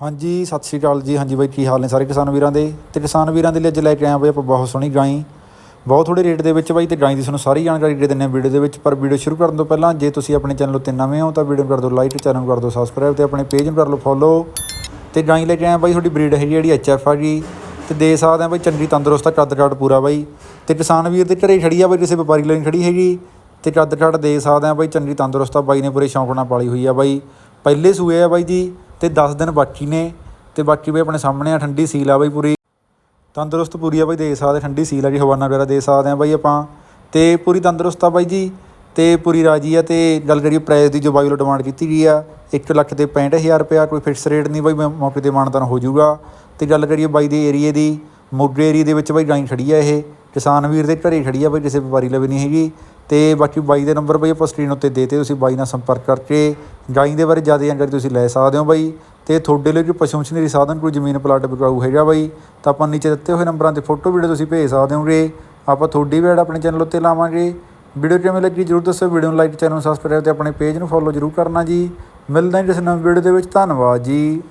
ਹਾਂਜੀ, ਸਤਿ ਸ਼੍ਰੀ ਅਕਾਲ ਜੀ। ਹਾਂਜੀ ਬਾਈ, ਕੀ ਹਾਲ ਨੇ ਸਾਰੇ ਕਿਸਾਨ ਵੀਰਾਂ ਦੇ? ਤੇ ਕਿਸਾਨ ਵੀਰਾਂ ਦੇ ਲਈ ਅੱਜ ਲੈ ਕੇ ਆਇਆ ਬਈ ਆਪਾਂ ਬਹੁਤ ਸੋਹਣੀ ਗਾਈ। ਬਹੁਤ ਥੋੜੇ ਰੇਟ ਦੇ ਵਿੱਚ ਬਾਈ, ਤੇ ਗਾਈ ਦੀ ਤੁਹਾਨੂੰ ਸਾਰੀ ਜਾਣਕਾਰੀ ਦੇ ਦਿੰਦੇ ਹਾਂ ਵੀਡੀਓ ਦੇ ਵਿੱਚ। ਪਰ ਵੀਡੀਓ ਸ਼ੁਰੂ ਕਰਨ ਤੋਂ ਪਹਿਲਾਂ, ਜੇ ਤੁਸੀਂ ਆਪਣੇ ਚੈਨਲ ਉੱਤੇ ਨਵੇਂ ਹੋ ਤਾਂ ਵੀਡੀਓ ਨੂੰ ਕਰ ਦਿਓ ਲਾਈਕ, ਚੈਨਲ ਨੂੰ ਕਰ ਦਿਓ ਸਬਸਕ੍ਰਾਈਬ ਤੇ ਆਪਣੇ ਪੇਜ ਨੂੰ ਕਰ ਲਓ ਫੋਲੋ ਤੇ ਗਾਈ ਲੈ ਕੇ ਆਇਆ ਬਾਈ, ਤੁਹਾਡੀ ਬਰੀਡ ਹੈਗੀ ਜਿਹੜੀ ਐਚ ਐਫ ਆ ਜੀ ਤੇ ਦੇ ਸਕਦੇ ਆ ਬਾਈ, ਚੰਗੀ ਤੰਦਰੁਸਤ ਆ ਕੱਦ ਕੱਦ ਪੂਰਾ ਬਾਈ। ਤੇ ਕਿਸਾਨ ਵੀਰ ਦੇ ਘਰੇ ਖੜੀ ਆ ਬਾਈ, ਕਿਸੇ ਵਪਾਰੀ ਲਈ ਨੀ ਖੜੀ ਹੈਗੀ। ਤੇ ਕੱਦ ਕੱਦ ਦੇ ਸਕਦੇ ਆ ਬਾਈ, ਚੰਗੀ ਤੰਦਰੁਸਤ ਆ, ਬਾਈ ਨੇ ਪੂਰੇ ਸ਼ੌਂਕ ਨਾਲ ਪਾਲੀ ਹੋਈ ਆ ਬਾਈ। ਪਹਿਲੇ ਸੂਏ ਆ ਬਾਈ ਜੀ। ਤੇ 10 ਦਿਨ ਬਾਕੀ ਨੇ ਤੇ ਬਾਕੀ ਬਈ ਆਪਣੇ ਸਾਹਮਣੇ ਆ ਠੰਡੀ ਸੀਲ ਆ ਬਈ ਪੂਰੀ। ਤੰਦਰੁਸਤ ਪੂਰੀ ਆ ਬਈ ਦੇ ਸਕਦੇ ਠੰਡੀ ਸੀਲ ਆ ਜੀ, ਹਵਾਨਾ ਵਗੈਰਾ ਦੇ ਸਕਦੇ ਆ ਬਈ ਆਪਾਂ। ਤੇ ਪੂਰੀ ਤੰਦਰੁਸਤ ਆ ਬਾਈ ਜੀ, ਤੇ ਪੂਰੀ ਰਾਜੀ ਆ ਤੇ ਗੱਲ ਕਰੀਏ ਪ੍ਰਾਈਸ ਦੀ ਜੋ ਬਾਈ ਵੱਲੋਂ ਡਿਮਾਂਡ ਕੀਤੀ ਗਈ ਆ 1 ਲੱਖ ਤੇ 65000 ਰੁਪਇਆ ਕੋਈ ਫਿਕਸ ਰੇਟ ਨਹੀਂ ਬਾਈ, ਮੈਂ, ਮੌਕੇ ਤੇ ਮਾਨਤਾਨ ਹੋ ਜਾਊਗਾ। ਤੇ ਗੱਲ ਕਰੀਏ ਬਾਈ ਦੇ ਏਰੀਏ ਦੀ ਮੋਗੇ ਏਰੀਏ ਦੇ ਵਿੱਚ ਬਾਈ ਗਾਈ ਖੜੀ ਆ ਇਹ, ਕਿਸਾਨ ਵੀਰ ਦੇ ਘਰੇ ਖੜੀ ਆ ਬਾਈ, ਕਿਸੇ ਵਪਾਰੀ ਲਵੇ ਨਹੀਂ ਹੈਗੀ। ਤੇ ਬਾਕੀ ਬਾਈ ਦੇ ਨੰਬਰ ਬਈ ਆਪਾਂ ਸਕਰੀਨ ਉੱਤੇ ਦੇਤੇ ਤੁਸੀਂ ਬਾਈ ਨਾਲ ਸੰਪਰਕ ਕਰਕੇ ਗਾਈ ਦੇ ਬਾਰੇ ਜ਼ਿਆਦਾ ਜਾਣਕਾਰੀ ਤੁਸੀਂ ਲੈ ਸਕਦੇ ਹੋ ਬਾਈ। ਤੇ ਤੁਹਾਡੇ ਲਈ ਕੋਈ ਪਸ਼ੂ ਮਸ਼ੀਨਰੀ ਸਾਧਨ ਕੋਈ ਜ਼ਮੀਨ ਪਲਾਟ ਵਿਕਾਊ ਹੈਗਾ ਬਾਈ, ਤਾਂ ਆਪਾਂ ਨੀਚੇ ਦਿੱਤੇ ਹੋਏ ਨੰਬਰਾਂ ਤੇ ਫੋਟੋ ਵੀਡੀਓ ਤੁਸੀਂ ਭੇਜ ਸਕਦੇ ਹੋਗੇ। ਆਪਾਂ ਤੁਹਾਡੀ ਵੀ ਐਡ ਆਪਣੇ ਚੈਨਲ ਉੱਤੇ ਲਾਵਾਂਗੇ। ਵੀਡੀਓ ਕਿਵੇਂ ਲੱਗੀ ਜਰੂਰ ਦੱਸੋ ਵੀਡੀਓ ਨੂੰ ਲਾਈਕ ਚੈਨਲ ਨੂੰ ਸਬਸਕ੍ਰਾਈਬ ਤੇ ਆਪਣੇ ਪੇਜ ਨੂੰ ਫੋਲੋ ਜਰੂਰ ਕਰਨਾ ਜੀ। ਮਿਲਦੇ ਹਾਂ ਕਿਸੇ ਨਵੀਂ ਵੀਡੀਓ ਦੇ ਵਿੱਚ, ਧੰਨਵਾਦ ਜੀ।